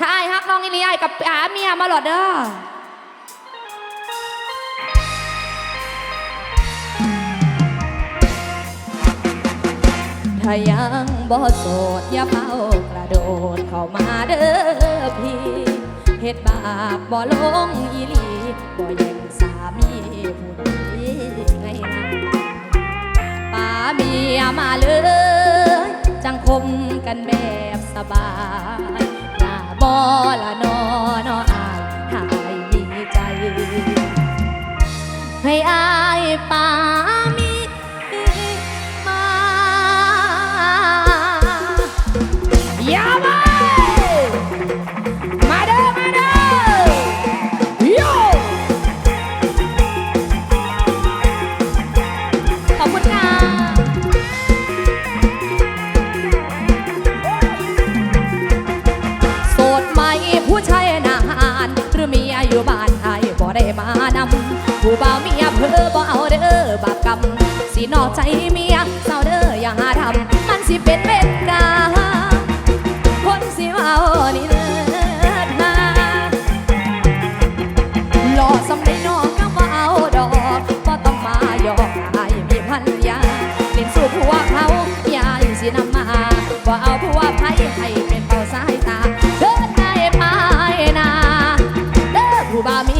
ถ้าไอ้ฮักน้องอีนี่ไอ้กับอาเมียมาหลอดเด้อถ้ายังบ่โสดอย่าเผากระโดดเข้ามาเด้อพี่เฮ็ดบาปบ่ลงอีหลีบ่แย่งสามีผู้ดีไงนะป่าเมียมาเลย จังคมกันแบบสบาย ละนอนออายถ้ายมีใจให้อาย ได้มาดำผู้บ่าวเมียเพื่อบ่าวเด้อบาปกรรมสินอกใจเมียเศร้าเด้ออย่าหาทำมันสิเป็นเป็นดาคนสิเอานี่เด้อนาหล่อสำได้นอกก็มาเาดอกก็ต้องมาหยอกอายมีพันยาเล่นสู้ผัวเขาอยาสินำมาบ่เอาผัวไผให้เป็นเป่าสายตาเดินได้ไปนาเด้อผู้บ่าวเมีย